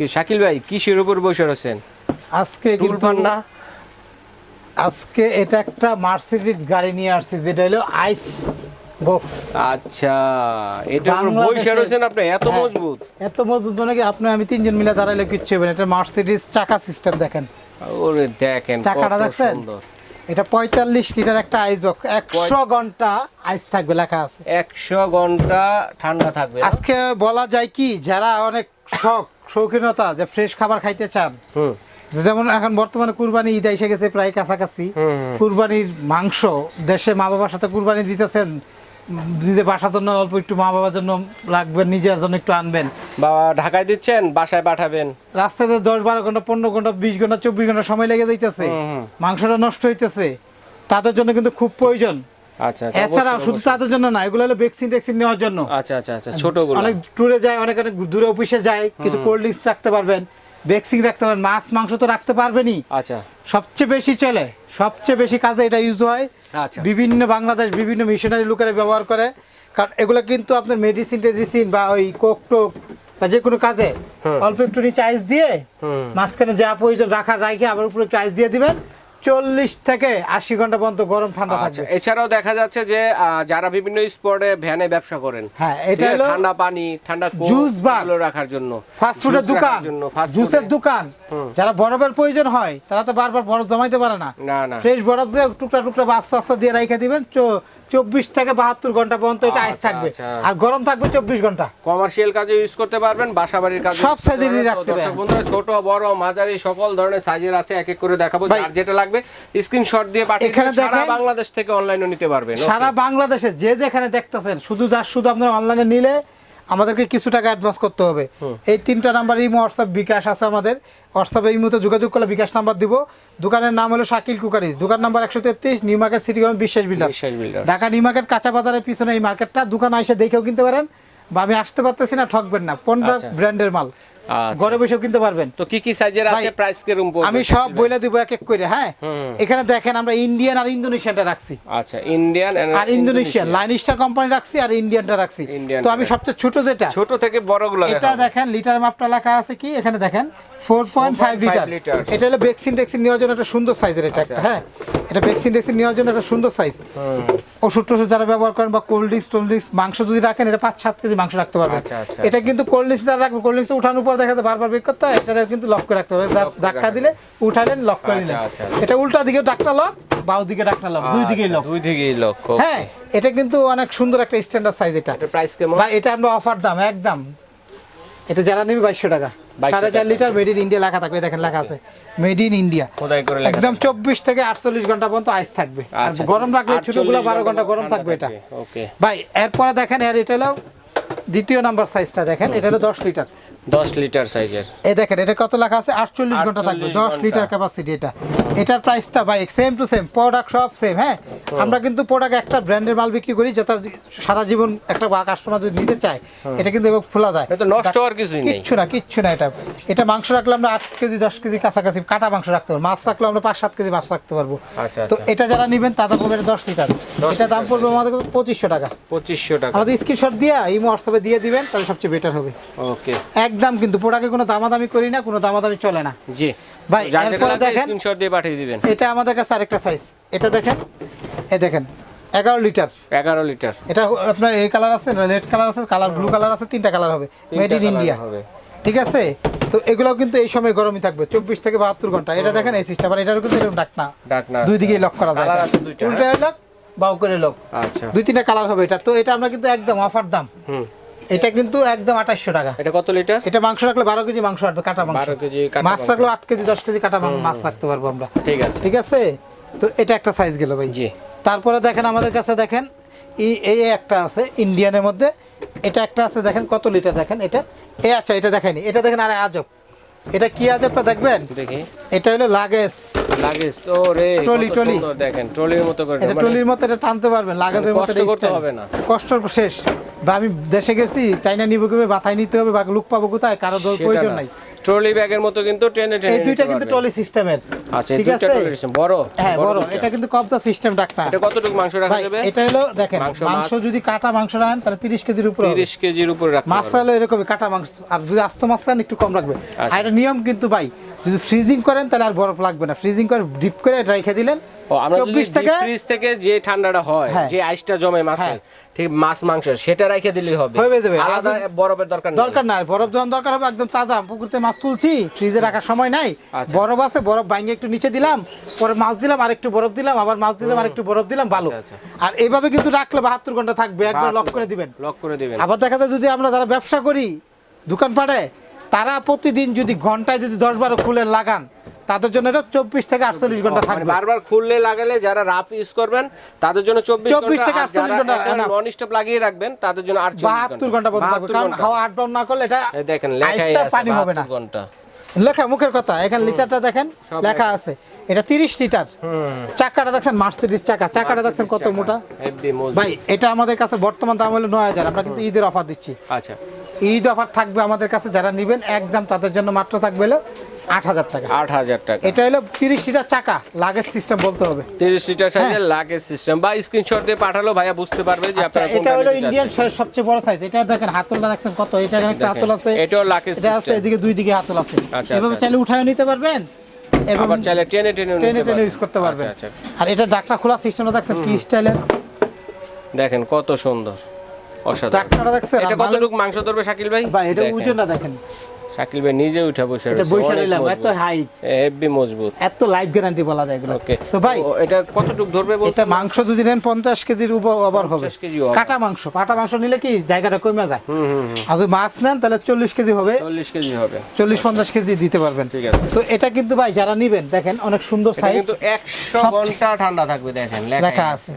কি শাকিল ভাই কিসের উপর বসে রয়েছেন? আজকে কিন্তু না? আজকে এটা একটা মার্সিডিজ গাড়ি নিয়ে আসছি যেটা হলো আইস বক্স আচ্ছা এটা উপর বসে রয়েছেন আপনি এত হ্যাঁ, মজবুত? এত মজবুত মানে কি আপনি আমি তিনজন মিলে দাঁড়াইলে কিচ্ছু হবে না এটা মার্সিডিজ চাকা সিস্টেম দেখেন। ওরে দেখেন চাকাটা দেখছেন? এটা পঁয়তাল্লিশ লিটার একটা আইস বক্স একশো ঘণ্টা আইস থাকবে লেখা আছে। একশো ঘণ্টা ঠান্ডা থাকবে আজকে বলা যায় কি যারা অনেক শখ শৌখিনতা যে ফ্রেশ খাবার খাইতে চান। যেমন এখন বর্তমানে কুরবানি ঈদ এসে গেছে প্রায় কাছাকাছি। কুরবানির মাংস দেশে মা বাবার সাথে কুরবানি দিতেছেন উম, নিজে বাসার জন্য অল্প একটু মা বাবার জন্য রাখবেন নিজের জন্য একটু আনবেন। বাবা ঢাকায় দিচ্ছেন বাসায় পাঠাবেন? রাস্তাতে দশ বারো ঘণ্টা পনেরো ঘণ্টা বিশ ঘণ্টা চব্বিশ ঘণ্টা সময় লেগে যাইতেছে। মাংসটা নষ্ট হইতেছে। তাদের জন্য কিন্তু খুব প্রয়োজন। আচ্ছা আচ্ছা, শুধু তাদের জন্য না এগুলো হলো ভ্যাকসিন ট্যাকসিন নেওয়ার জন্য। আচ্ছা আচ্ছা আচ্ছা ছোটগুলো অনেক ট্যুরে যায় অনেক অনেক দূরে অফিসে যায় কিছু কোল্ড ড্রিঙ্কস রাখতে পারবেন ভ্যাকসিন রাখতে পারবেন মাছ মাংস তো রাখতে পারবেনই। আচ্ছা। সবচেয়ে বেশি চলে সবচেয়ে বেশি কাজে এটা ইউজ হয়। আচ্ছা। বিভিন্ন বাংলাদেশ বিভিন্ন মিশনারি লোকেরা ব্যবহার করে। কারণ এগুলো কিন্তু আপনার মেডিসিন টেডিসিন বা ওই কোক টোক বা যে কোনো কাজে অল্প একটু নিচে আইস দিয়ে মাঝখানে যা প্রয়োজন রাখার রাখে আবার উপরে একটু আইস দিয়ে দিবেন। চল্লিশ থেকে আশি ঘণ্টা পর্যন্ত গরম ঠান্ডা আচ্ছা থাকবে। এছাড়াও দেখা যাচ্ছে যে যারা বিভিন্ন স্পটে ভ্যানে ব্যবসা করেন হ্যাঁ, এটা হলো ঠান্ডা পানি ঠান্ডা জুস বার। রাখার জন্য ফাস্ট ফুডের দোকান জুসের দোকান। যারা বরফের প্রয়োজন হয় তারা তো বারবার বরফ জমাইতে পারে না। না না। ফ্রেশ বরফ দিয়ে টুকরা টুকরা বাস্তা আস্তে আস্তে দিয়ে রাইখা দিবেন চব্বিশ থেকে বাহাত্তর ঘণ্টা পর্যন্ত এটা আইস আচ্ছা, থাকবে। আচ্ছা। আর গরম থাকবে চব্বিশ ঘণ্টা। কমার্শিয়াল কাজে ইউজ করতে পারবেন বাসা বাড়ির কাজে সব সাইজেরই পারবেন। রাখতে বন্ধুরা ছোট বড় মাঝারি সকল ধরনের সাইজের আছে এক এক করে দেখাবো। আর যার যেটা লাগবে স্ক্রিনশট দিয়ে পাঠিয়ে এখানে সারা বাংলাদেশ থেকে অনলাইনে নিতে পারবেন। সারা বাংলাদেশে যে যেখানে দেখতেছেন শুধু যার শুধু আপনার অনলাইনে নিলে আমাদেরকে কিছু টাকা অ্যাডভান্স করতে হবে। এই তিনটা নাম্বার ইমো হোয়াটসঅ্যাপ বিকাশ আছে আমাদের। হোয়াটসঅ্যাপে এই মুহূর্তে যোগাযোগ করলে বিকাশ নাম্বার দিব। দোকানের নাম হলো শাকিল কুকারিজ দোকান নাম্বার একশো তেত্রিশ নিউ মার্কেট সিটি গ্রাম বিশ্বাস বিলাস বিল্ডার্স। ঢাকা নিউ মার্কেট কাঁচা বাজারের পিছনে এই মার্কেটটা দোকান এসে দেখেও কিনতে পারেন। বা আমি আসতে পারতেছি না ঠকবেন না। পনেরো। ব্র্যান্ডের মাল? আচ্ছা। ঘরে বসে কিনতে পারবেন। তো কি কি সাইজের আছে? প্রাইস কীরকম পড়বে? আমি সব বইলা দিব এক এক করে হ্যাঁ। এখানে দেখেন আমরা ইন্ডিয়ান আর ইন্দোনেশিয়ানটা রাখছি। আচ্ছা ইন্ডিয়ান আর ইন্দোনেশিয়ান লাইন স্টার কোম্পানি রাখছি আর ইন্ডিয়ানটা রাখছি। তো আমি সবচেয়ে ছোট যেটা ছোট থেকে বড়গুলো এটা দেখেন লিটার মাপটা লেখা আছে কি? এখানে দেখেন 4.5 লিটার। এটা হলো ভ্যাকসিন ট্যাক্সিন নেওয়ার জন্য একটা সুন্দর সাইজের এটা একটা আচ্ছা, হ্যাঁ? এটা ভ্যাকসিন ট্যাক্সিন নেওয়ার জন্য একটা সুন্দর সাইজ ওষুধ টষুধ যারা ব্যবহার করেন বা কোল্ড ড্রিঙ্কস টোল্ড ড্রিঙ্কস মাংস যদি রাখেন এটা পাঁচ সাত কেজি মাংস রাখতে পারবেন। আচ্ছা, আচ্ছা। এটা কিন্তু কোল্ড ড্রিঙ্কস রাখবেন কোল্ড ড্রিঙ্কস উঠানোর পর দেখা যায় বারবার বের করতে হয় এটা কিন্তু লক করে রাখতে হবে। ধাক্কা দিলে উঠালেন লক করে আচ্ছা, নিলেন। আচ্ছা, আচ্ছা। এটা উল্টা দিকে ডাকটা লক বাউ দিকে ডাকটা লক দুই দিকেই আচ্ছা, লক দুই দিকেই লক হ্যাঁ এটা কিন্তু অনেক সুন্দর একটা স্ট্যান্ডার্ড সাইজ এটা। প্রাইস কেমন? এটা আমরা অফার দাম একদম। এটা যারা নেবে বাইশশো টাকা। সাড়ে চার লিটার মেড ইন ইন্ডিয়া লেখা থাকবে দেখেন লেখা আছে। মেড ইন ইন্ডিয়া একদম চব্বিশ থেকে আটচল্লিশ ঘণ্টা পর্যন্ত আইস থাকবে। আর আচ্ছা, গরম রাখলে 48 ছোটগুলো বারো ঘণ্টা গরম থাকবে এটা। ভাই এরপরে দেখেন এর এটা হলো দ্বিতীয় নাম্বার সাইজটা দেখেন এটা হলো দশ লিটার। 10 লিটার সাইজের। এই দেখেন এটা কত লেখা আছে? আটচল্লিশ ঘণ্টা থাকবে। 48 দশ ঘণ্টা। লিটার ক্যাপাসিটি এটা। এটার প্রাইসটা ভাই সেম টু সেম প্রোডাক্ট সব সেম হ্যাঁ? আমরা কিন্তু প্রোডাক্ট একটা ব্র্যান্ডের মাল বিক্রি করি যাতে সারা জীবন একটা কাস্টমার যদি নিতে চায় এটা কিন্তু খোলা যায়। এটা নষ্ট হওয়ার কিছুই নেই। কিচ্ছু না কিচ্ছু না এটা। এটা মাংস রাখলে আমরা আট কেজি দশ কেজি কাছাকাছি কাটা মাংস রাখতে পারব। মাছ রাখলে আমরা পাঁচ সাত কেজি মাছ রাখতে পারব। আচ্ছা তো আচ্ছা। এটা যারা নেবেন তাদের পড়বে এটা দশ লিটার। এটা দাম পড়বে আমাদের পঁচিশশো টাকা। 2500 টাকা। আমাদের স্ক্রিনশট দিয়ে এই হোয়াটসঅ্যাপে দিয়ে দিবেন তাহলে সবচেয়ে বেটার হবে। ওকে একদম কিন্তু প্রোডাক্টে কোনো দামাদামি করি না কোনো দামাদামি চলে না। জি। ভাই, এরপরে দেখেন। স্ক্রিনশট দিয়ে পাঠিয়ে দিবেন। এটা আমাদের কাছে আরেকটা সাইজ এটা দেখেন এ দেখেন এগারো লিটার 11 লিটার এটা আপনার এই কালার আছে রেড কালার আছে কালার ব্লু কালার আছে তিনটা কালার হবে। মেড ইন ইন্ডিয়া হবে। ঠিক আছে? তো এগুলো কিন্তু এই সময় গরমই থাকবে চব্বিশ থেকে বাহাত্তর ঘণ্টা। এটা দেখেন এই সিস্টেম আর এটারও কিন্তু এরকম ডাক না। ডাক না দুই দিকেই লক করা যায় উল্টা লক বাউ করে লক আচ্ছা। দুই তিনটা কালার হবে এটা। তো এটা আমরা কিন্তু একদম অফার দাম। হুম। এটা কিন্তু একদম আঠাশশো টাকা। এটা কত লিটার এটা মাংস রাখলে বারো কেজি মাংস রাখবে কাটা মাংস। 12 কেজি মাছ রাখলে আট কেজি দশ কেজি কাটা মাছ রাখতে পারব আমরা। ঠিক আছে। ঠিক আছে? তো এটা একটা সাইজ গেল ভাই। জি। তারপরে দেখেন আমাদের কাছে দেখেন এই একটা আছে ইন্ডিয়ানের মধ্যে। এটা একটা আছে দেখেন কত লিটার দেখেন এটা? এ আচ্ছা এটা দেখেনি এটা দেখেন আরে আজব। এটা কি আছে আপনারা দেখবেন? দেখি। এটা হলো লাগেজ। লাগেজ ও রে ট্রলি, ট্রলি। দেখেন ট্রলির মতো করে এটা মানে- ট্রলির মতো এটা টানতে পারবেন লাগেজের মতো কষ্ট করতে হবে না। কষ্ট শেষ। বা আমি দেশে গেছি টাইনা নিব কবে মাথায় নিতে হবে বা লুক পাবো কোথায় কারও দল প্রয়োজন নাই। ট্রলি ব্যাগের মতো কিন্তু টেনে টেনে এই দুইটা কিন্তু। টলি সিস্টেমের। আচ্ছা ঠিক আছে? ট্রলি সিস্টেম বড়? হ্যাঁ বড় এটা কিন্তু কবজা সিস্টেম ডাকনা এটা কতটুকু মাংস রাখা যাবে? এটা হলো দেখেন মাংস, মাংস যদি কাটা মাংস রাখেন তাহলে তিরিশ কেজির উপরে হবে। 30 কেজির উপরে রাখতে মাছ। হলো এরকমই কাটা মাংস। আর যদি আস্ত মাছ খান একটু কম রাখবে। আচ্ছা। আর এটা নিয়ম কিন্তু ভাই যদি ফ্রিজিং করেন তাহলে আর বরফ লাগবে না। ফ্রিজিং করে ডিপ করে এটা রেখে দিলেন ও আমরা যদি ফ্রিজ থেকে যে ঠান্ডাটা হয় হ্যাঁ। যে আইসটা জমে মাছে হ্যাঁ। ঠিক মাছ মাংস সেটা রেখে দিলেই হবে। আলাদা বরফের দরকার দরকার নাই। বরফ যখন দরকার হবে একদম তাজা। পুকুরতে মাছ তুলছি ফ্রিজে রাখার সময় নাই। আচ্ছা। বরফ আছে বরফ ভাঙে একটু নিচে দিলাম পরে মাছ দিলাম আর একটু বরফ দিলাম আবার মাছ দিলাম আর একটু বরফ দিলাম ভালো। আচ্ছা, আর এইভাবে কিন্তু রাখলে বাহাত্তর ঘণ্টা থাকবে একবার লক করে দিবেন। লক করে দিবেন। আবার দেখা যায় যদি আমরা যারা ব্যবসা করি দোকানপাটে তারা প্রতিদিন যদি ঘন্টায় যদি দশ বারো খুলে লাগান তাদের জন্য এটা চব্বিশ থেকে আটচল্লিশ ঘণ্টা মানে থাকবে। বারবার খুললে লাগালে যারা রাফ ইউজ করবেন তাদের জন্য চব্বিশ 24 থেকে 48 ঘণ্টা নন স্টপ লাগিয়ে রাখবেন তাদের জন্য আট বাহাত্তর ঘণ্টা পর্যন্ত থাকবে। কারণ হাওয়া আট ডাউন না করলে এটা দেখেন পানি হবে না। ঘণ্টা। লেখা মুখের কথা এখানে লিটারটা দেখেন লেখা আছে। এটা তিরিশ লিটার। চাকাটা দেখছেন মার্সিডিস চাকা। চাকাটা দেখছেন কত মোটা? ভাই এটা আমাদের কাছে বর্তমান দাম হলো নয় হাজার। আমরা কিন্তু ঈদের অফার দিচ্ছি। আচ্ছা। ঈদ অফার থাকবে আমাদের কাছে যারা নেবেন একদম তাদের জন্য মাত্র থাকবে হলো আট হাজার টাকা। আট হাজার টাকা। এটা হলো তিরিশ লিটার চাকা লাগেজ সিস্টেম বলতে হবে। তিরিশ লিটার সাইজের লাগেজ সিস্টেম বা স্ক্রিনশট দিয়ে পাঠালো ভাইয়া বুঝতে পারবে যে আচ্ছা, আপনারা এটা হলো ইন্ডিয়ান সবচেয়ে বড় সাইজ এটা দেখেন হাতলটা দেখছেন কত? এটা একটা হাতল আছে। এটাও লাগেজ এটা আছে এদিকে দুই দিকে হাতল আছে। আচ্ছা, এভাবে আচ্ছা। চাইলে উঠায় নিতে পারবেন এবং আবার চাইলে টেনে টেনে টেনে টেনে ইউজ করতে পারবেন। আর এটা ডাকনা খোলা সিস্টেমটা দেখছেন কি স্টাইলের। দেখেন কত সুন্দর। অসাধারণ। ডাকনাটা দেখছেন এটা কতটুকু মাংস ধরবে শাকিল ভাই? ভাই এটা। ওজনটা দেখেন। শাকিল ভাই নিজে উঠে বসে এটা নিলাম এত। হাইট হেভি মজবুত। এত লাইফ গ্যারান্টি বলা যায় এগুলো ওকে তো ভাই এটা কতটুকু ধরবে এটা মাংস যদি নেন পঞ্চাশ কেজির উপর ওভার হবে। 50 কেজি। কাটা মাংস কাটা মাংস নিলে কি জায়গাটা কমে যায়? হুম হুম আর যদি মাছ নেন তাহলে চল্লিশ কেজি হবে। চল্লিশ কেজি হবে। চল্লিশ পঞ্চাশ কেজি দিতে পারবেন। ঠিক আছে। তো এটা কিন্তু ভাই যারা নিবেন দেখেন অনেক সুন্দর সাইজ কিন্তু একশো সব- ঘণ্টা ঠান্ডা থাকবে দেখেন লেখা আছে।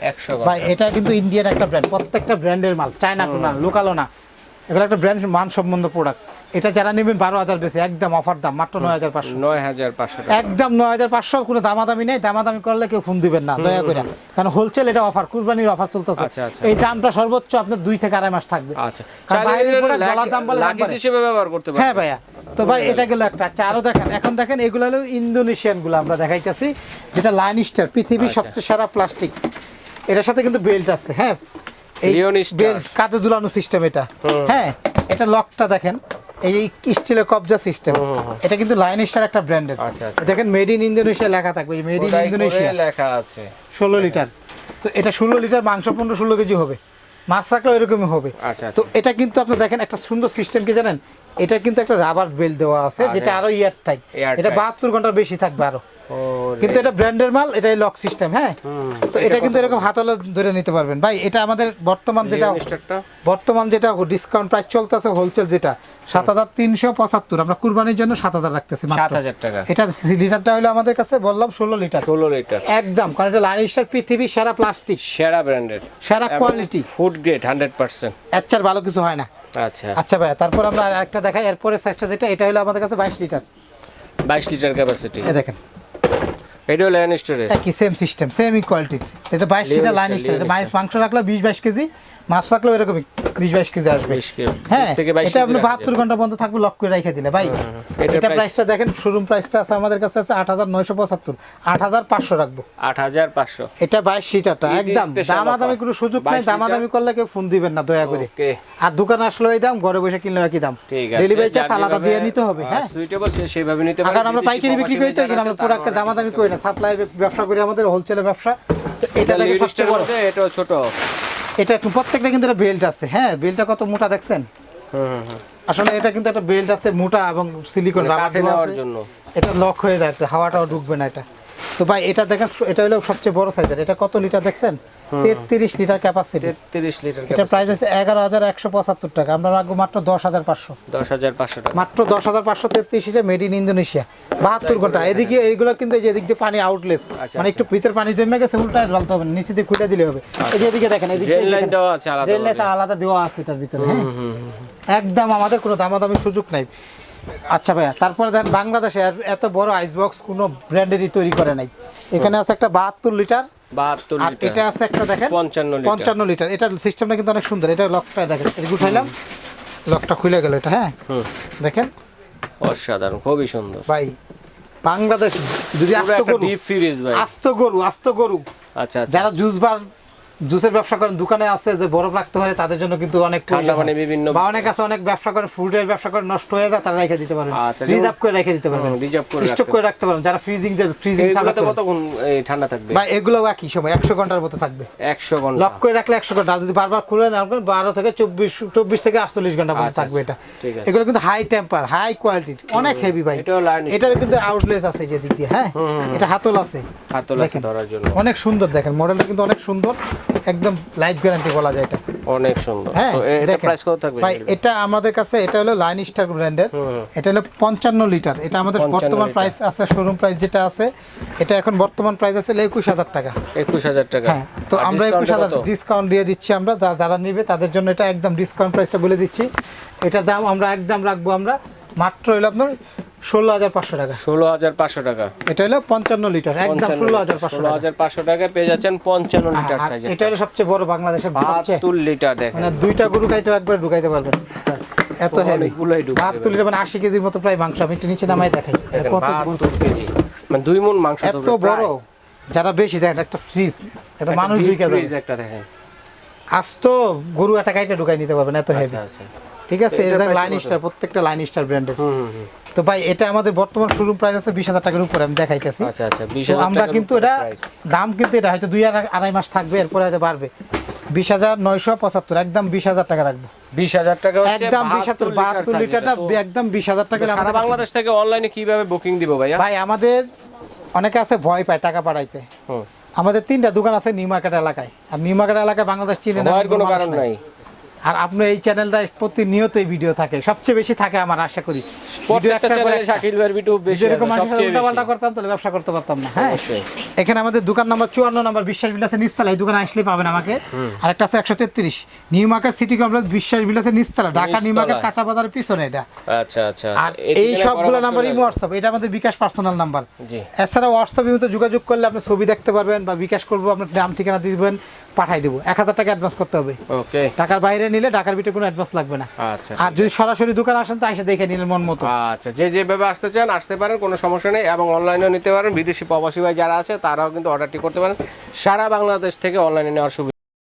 একশো ভাই এটা কিন্তু ইন্ডিয়ান একটা ব্র্যান্ড প্রত্যেকটা ব্র্যান্ডের মাল চায়না না লোকালও না। এগুলো একটা ব্র্যান্ড মান সম্বন্ধ প্রোডাক্ট এটা যারা নেবেন বারো হাজার বেশি একদম অফার দাম মাত্র নয় হাজার পাঁচশো। নয় হাজার পাঁচশো একদম নয় হাজার পাঁচশো কোনো দামাদামি নেই দামাদামি করলে কেউ ফোন দিবেন না দয়া করে। কারণ হোলসেল এটা অফার কুরবানির অফার চলতেছে। আচ্ছা, আচ্ছা। এই দামটা সর্বোচ্চ আপনার দুই থেকে আড়াই মাস থাকবে। আচ্ছা। গলার দাম বলে হিসেবে ব্যবহার করতে হ্যাঁ ভাইয়া তো ভাই এটা গেল একটা। আচ্ছা আরও দেখেন এখন দেখেন এগুলো হলো ইন্দোনেশিয়ানগুলো আমরা দেখাইতেছি যেটা লাইন স্টার পৃথিবীর আচ্ছা। সবচেয়ে সেরা প্লাস্টিক এটার সাথে কিন্তু বেল্ট আছে হ্যাঁ? ঝুলানো সিস্টেম এটা। হ্যাঁ এটা লকটা দেখেন। এই স্টিলের কবজা সিস্টেম এটা কিন্তু লাইন স্টার একটা ব্র্যান্ডের আচ্ছা, আচ্ছা। দেখেন মেড ইন ইন্দোনেশিয়া লেখা থাকবে। মেড ইন ইন্দোনেশিয়া লেখা আছে। ষোলো লিটার। তো এটা ষোলো লিটার মাংস পনেরো ষোলো কেজি হবে। মাছ রাখলেও এরকমই হবে। আচ্ছা, তো। এটা কিন্তু আপনি দেখেন একটা সুন্দর সিস্টেম কি জানেন? এটা কিন্তু একটা রাবার বেল্ট দেওয়া আছে যেটা আরও ইয়ার টাইট এটা বাহাত্তর ঘণ্টার বেশি থাকবে আরও। কিন্তু এটা ব্র্যান্ডের মাল এটা লক সিস্টেম হ্যাঁ? তো এটা কিন্তু এরকম হাতলে ধরে নিতে পারবেন। ভাই এটা আমাদের বর্তমান যেটা বর্তমান যেটা ডিসকাউন্ট প্রাইস চলতেছে হোলসেল যেটা সাত হাজার তিনশো পঁচাত্তর। আমরা কুরবানির জন্য সাত হাজার রাখতেছি সাত মাত্র হাজার টাকা। এটা লিটারটা হলো আমাদের কাছে বললাম ষোলো লিটার। ষোলো লিটার। একদম কারণ এটা লাইন স্টার পৃথিবীর সেরা প্লাস্টিক সেরা ব্র্যান্ডের সেরা quality food grade hundred percent এর ভালো কিছু হয় না। আচ্ছা। আচ্ছা ভাই তারপর আমরা আরেকটা দেখাই এরপরে সাইজটা যেটা এটা হলো আমাদের কাছে বাইশ লিটার। বাইশ লিটার ক্যাপাসিটি দেখেন। এটাও লাইন স্টোরেজ একই সেম সিস্টেম সেম ইকুয়ালিটি এটা বাইশ Leon litre Lion style, Star এটা মাংস- রাখল রাখলে বিশ বাইশ কেজি মাছ রাখল এরকমই। কেজি আসবে। হ্যাঁ থেকে এটা আপনি রাখা বাহাত্তর ঘণ্টা পর্যন্ত থাকবে লক করে রেখে দিলে। ভাই এটা প্রাইসটা দেখেন শোরুম প্রাইসটা আছে আমাদের কাছে আছে আট হাজার নয়শো পঁচাত্তর। আট হাজার পাঁচশো রাখব। আট হাজার পাঁচশো। এটা বাইশ লিটারটা একদম। দামাদামি কোনো সুযোগ নাই দামাদামি করলে কেউ ফোন দিবেন না দয়া করে। আর দোকানে আসলে এই দাম ঘরে বসে কিনলে একই দাম। ডেলিভারি চার্জ আলাদা দিয়ে নিতে হবে হ্যাঁ? সুইটেবল সেইভাবে নিতে কারণ আমরা পাইকারি বিক্রি করি তো আমরা প্রোডাক্টের দামাদামি করি না। সাপ্লাই ব্যবসা করি আমাদের হোলসেলের ব্যবসা। এটা দেখে সবচেয়ে বড়। এটাও ছোট। এটা প্রত্যেকটা কিন্তু একটা বেল্ট আছে। হ্যাঁ বেল্টটা কত মোটা দেখছেন? আসলে এটা কিন্তু একটা বেল্ট আছে মোটা এবং সিলিকন মানে রাবার দেওয়া দেওয়ার আছে। জন্য। এটা লক হয়ে যায় একটা হাওয়াটাও ঢুকবে না এটা। তো ভাই এটা দেখেন এটা হলো সবচেয়ে বড় সাইজের এটা কত লিটার দেখছেন? তেত্রিশ লিটার ক্যাপাসিটি তেত্রিশ লিটার এটা প্রাইস আছে এগারো হাজার একশো পঁচাত্তর টাকা। আমরা রাখব মাত্র দশ হাজার পাঁচশো। দশ হাজার পাঁচশো টাকা। মাত্র দশ হাজার পাঁচশো তেত্রিশ লিটার মেড ইন ইন্দোনেশিয়া বাহাত্তর ঘণ্টা। এদিকে এইগুলো কিন্তু এই যে এদিক দিয়ে পানি আউটলেস আচ্ছা, মানে একটু ভিতর পানি জমে গেছে উল্টায় ঢালতে হবে নিচে দিয়ে খুলে দিলে হবে। এই যে এদিকে দেখেন এদিকে ড্রেন লাইন দেওয়া আছে আলাদা ড্রেন লাইন আলাদা দেওয়া আছে তার ভিতরে হ্যাঁ। একদম আমাদের কোনো দামাদামি সুযোগ নাই। আচ্ছা ভাইয়া তারপরে দেখেন বাংলাদেশে এত বড় আইস বক্স কোনো ব্র্যান্ডেরই তৈরি করে নাই। এখানে আছে একটা বাহাত্তর লিটার বাহাত্তর আর এটা আছে একটা দেখেন 55 লিটার। পঞ্চান্ন লিটার। এটা সিস্টেমটা কিন্তু অনেক সুন্দর এটা লকটা দেখেন এটা উঠাইলাম লকটা খুলে গেল এটা হ্যাঁ? দেখেন। অসাধারণ খুবই সুন্দর। ভাই বাংলাদেশ যদি আস্ত গরু আস্ত গরু আস্ত গরু আচ্ছা আচ্ছা। যারা জুস বার জুসের ব্যবসা করেন দোকানে আছে যে বরফ রাখতে হয় তাদের জন্য কিন্তু অনেক ঠান্ডা মানে বিভিন্ন বা অনেক আছে অনেক ব্যবসা করে ফুডের ব্যবসা করে নষ্ট হয়ে যায় তারা রেখে দিতে পারবেন আচ্ছা, রিজার্ভ করে রেখে দিতে পারবেন হুম, reserve করে স্টক করে রাখতে পারবেন যারা ফ্রিজিং যে ফ্রিজিং এইগুলোতে কতক্ষণ এই ঠান্ডা থাকবে? বা এগুলো একই সময় একশো ঘণ্টার মতো থাকবে। একশো ঘণ্টা। লক করে রাখলে একশো ঘণ্টা যদি বারবার খুলে না রাখবেন বারো থেকে চব্বিশ চব্বিশ থেকে আটচল্লিশ ঘণ্টা পর্যন্ত আচ্ছা, থাকবে আচ্ছা, এটা। এগুলো কিন্তু হাই টেম্পার হাই কোয়ালিটির অনেক হেভি ভাই। এটার কিন্তু আউটলেস আছে যে দিক দিয়ে হ্যাঁ? এটা হাতল আছে। হাতল আছে ধরার জন্য। অনেক সুন্দর দেখেন মডেলটা কিন্তু অনেক সুন্দর। একদম লাইফ গ্যারান্টি বলা যায় এটা। অনেক সুন্দর। হ্যাঁ এটা প্রাইস কত থাকবে ভাই এটা আমাদের কাছে এটা হলো লাইন স্টার ব্র্যান্ডের এটা হলো পঞ্চান্ন লিটার এটা আমাদের বর্তমান প্রাইস আছে শোরুম প্রাইস যেটা আছে এটা এখন বর্তমান প্রাইস আছে একুশ হাজার টাকা। একুশ হাজার টাকা। হ্যাঁ তো আমরা discount একুশ এ হাজার কত? ডিসকাউন্ট দিয়ে দিচ্ছি আমরা যারা নিবে তাদের জন্য এটা একদম ডিসকাউন্ট প্রাইসটা বলে দিচ্ছি। এটা দাম আমরা একদম রাখব আমরা। মাত্র হলো আপনার ষোলো হাজার পাঁচশো টাকা। ষোলো হাজার পাঁচশো টাকা। এটা হলো পঞ্চান্ন লিটার একদম ষোলো হাজার পাঁচশো ষোলো হাজার পাঁচশো টাকা পেয়ে যাচ্ছেন পঞ্চান্ন লিটার এটা হলো সবচেয়ে বড় বাংলাদেশের বাহাত্তর লিটার দেখেন। মানে দুইটা গরু খাইতে একবার ঢুকাইতে পারবেন। এত হেভি বাহাত্তর লিটার মানে আশি কেজির মতো প্রায় মাংস। আমি একটু নিচে নামাই দেখাই। কত কেজি। মানে দুই মন মাংস এত বড়? যারা বেশি দেখেন একটা ফ্রিজ একটা মানুষ freeze যাবে একটা দেখেন। আজ তো গরু একটা কাইটা ঢুকাই নিতে পারবেন এত হেভি আচ্ছা। ঠিক আছে? এটা লাইন স্টার প্রত্যেকটা লাইন স্টার ব্র্যান্ডের হুম হুম, হুম। তো ভাই এটা আমাদের বর্তমান শোরুম প্রাইস আছে বিশ হাজার টাকার উপরে আমি দেখাইতেছি। আচ্ছা আচ্ছা আমরা কিন্তু এটা দাম কিন্তু এটা হয়তো দুই আড়াই- মাস থাকবে এরপরে হয়তো বাড়বে। বিশ হাজার নয়শো পঁচাত্তর একদম বিশ হাজার টাকা রাখব। বিশ হাজার টাকা হচ্ছে একদম বিশ হাজার বাহাত্তর লিটারটা একদম বিশ হাজার টাকা সারা বাংলাদেশ থেকে অনলাইনে কীভাবে বুকিং দিব ভাইয়া? ভাই আমাদের অনেকে আছে ভয় পায় টাকা পাঠাইতে। হুম। আমাদের তিনটা দোকান আছে নিউ মার্কেট এলাকায়। আর নিউ মার্কেট এলাকায় বাংলাদেশ চিনে না কোনো কারণ নাই। আর আপনার এই চ্যানেলটায় প্রতিনিয়তই ভিডিও থাকে সবচেয়ে বেশি থাকে আমার আশা করি। করতাম তাহলে ব্যবসা করতে পারতাম না হ্যাঁ? এখানে আমাদের দোকান নাম্বার চুয়ান্ন নাম্বার বিশ্বাস বিলাসের নিস্তালা এই দোকানে আসলে পাবেন আমাকে। আর একটা আছে একশো তেত্রিশ নিউ মার্কেট সিটি কমপ্লেক্স বিশ্বাস বিলাসের নিস্তালা ঢাকা নিউ মার্কেট কাঁচা বাজারের পিছনে এটা। আচ্ছা আচ্ছা আর আচ্ছা। এই ঠিকানায় সবগুলো নাম্বার ইমো হোয়াটসঅ্যাপ এটা আমাদের বিকাশ পার্সোনাল নাম্বার জি। এছাড়া হোয়াটসঅ্যাপের মতো যোগাযোগ করলে আপনি ছবি দেখতে পারবেন বা বিকাশ করব আপনার নাম ঠিকানা দিবেন। পাঠাই দেবো। এক হাজার টাকা অ্যাডভান্স করতে হবে। ওকে ঢাকার বাইরে নিলে ঢাকার ভিতরে কোনো অ্যাডভান্স লাগবে না। আচ্ছা আর যদি সরাসরি দোকান আসেন তো এসে দেখে নিলেন মন মতো। আচ্ছা যে যেভাবে আসতে চান আসতে পারেন কোনো সমস্যা নেই এবং অনলাইনেও নিতে পারেন। বিদেশি প্রবাসী ভাই যারা আছে তারাও কিন্তু অর্ডারটি করতে পারেন। সারা বাংলাদেশ থেকে অনলাইনে নেওয়ার সুবিধা